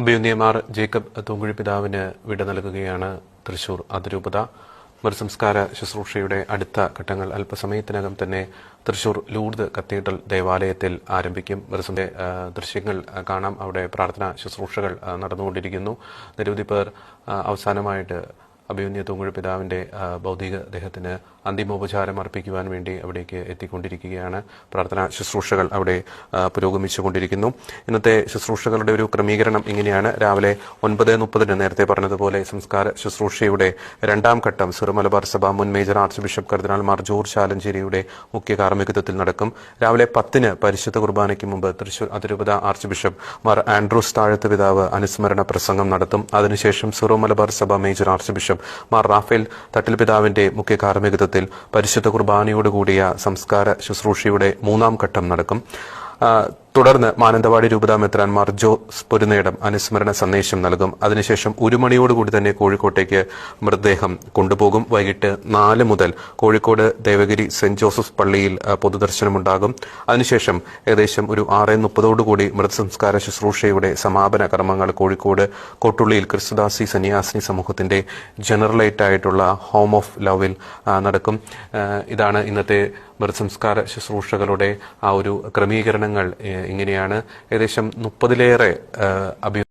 അഭിയുന്യമാർ Jacob Thoomkuzhy പിതാവിന് വിട നൽകുകയാണ് തൃശൂർ അതിരൂപത. മൃസംസ്കാര ശുശ്രൂഷയുടെ അടുത്ത ഘട്ടങ്ങൾ അല്പസമയത്തിനകം തന്നെ തൃശൂർ ലൂർദ് കത്തീഡ്രൽ ദേവാലയത്തിൽ ആരംഭിക്കും. മൃസന്റെ ദൃശ്യങ്ങൾ കാണാം. അവിടെ പ്രാർത്ഥനാ ശുശ്രൂഷകൾ നടന്നുകൊണ്ടിരിക്കുന്നു. നിരവധി പേർ അവസാനമായിട്ട് അഭിമന്യ തൂങ്ങുഴ പിതാവിന്റെ ആ, ഭൗതിക ദേഹത്തിന് അന്തിമോപചാരം അർപ്പിക്കുവാൻ വേണ്ടി അവിടേക്ക് എത്തിക്കൊണ്ടിരിക്കുകയാണ്. പ്രാർത്ഥനാ ശുശ്രൂഷകൾ അവിടെ പുരോഗമിച്ചുകൊണ്ടിരിക്കുന്നു. ഇന്നത്തെ ശുശ്രൂഷകളുടെ ഒരു ക്രമീകരണം ഇങ്ങനെയാണ്. രാവിലെ ഒൻപത് മുപ്പതിന് നേരത്തെ പറഞ്ഞതുപോലെ സംസ്കാര ശുശ്രൂഷയുടെ രണ്ടാം ഘട്ടം സിറുമലബാർ സഭ മുൻ major archbishop cardinal Mar George ചാലഞ്ചേരിയുടെ മുഖ്യ കാർമ്മികത്വത്തിൽ നടക്കും. രാവിലെ പത്തിന് പരിശുദ്ധ കുർബാനയ്ക്ക് മുമ്പ് തൃശൂർ അതിരൂപത ആർച്ച് ബിഷപ്പ് മാർ ആൻഡ്രൂസ് താഴത്ത് പിതാവ് അനുസ്മരണ പ്രസംഗം നടത്തും. അതിനുശേഷം സിറോ മലബാർ സഭ major archbishop Mar Raphael Thattil പിതാവിന്റെ മുഖ്യ കാർമ്മികത്വത്തിൽ പരിശുദ്ധ കുർബാനയോടുകൂടിയ സംസ്കാര ശുശ്രൂഷയുടെ മൂന്നാം ഘട്ടം നടക്കും. തുടർന്ന് മാനന്തവാടി രൂപതാ മെത്രാൻമാർ ജോസ് പൊരുന്നേടം അനുസ്മരണ സന്ദേശം നൽകും. അതിനുശേഷം ഒരു മണിയോടുകൂടി തന്നെ കോഴിക്കോട്ടേക്ക് മൃതദേഹം കൊണ്ടുപോകും. വൈകിട്ട് നാല് മുതൽ കോഴിക്കോട് ദേവഗിരി സെന്റ് ജോസഫ് പള്ളിയിൽ പൊതുദർശനമുണ്ടാകും. അതിനുശേഷം ഏകദേശം ഒരു ആറ് മുപ്പതോടുകൂടി മൃതസംസ്കാര ശുശ്രൂഷയുടെ സമാപന കർമ്മങ്ങൾ കോഴിക്കോട് കൊട്ടുള്ളിയിൽ ക്രിസ്തുദാസി സന്യാസിനി സമൂഹത്തിന്റെ ജനറലേറ്റ് ആയിട്ടുള്ള ഹോം ഓഫ് ലവിൽ നടക്കും. ഇതാണ് ഇന്നത്തെ മൃതസംസ്കാര ശുശ്രൂഷകളുടെ ആ ഒരു ക്രമീകരണങ്ങൾ ഇങ്ങനെയാണ് ഏകദേശം മുപ്പതിലേറെ അഭി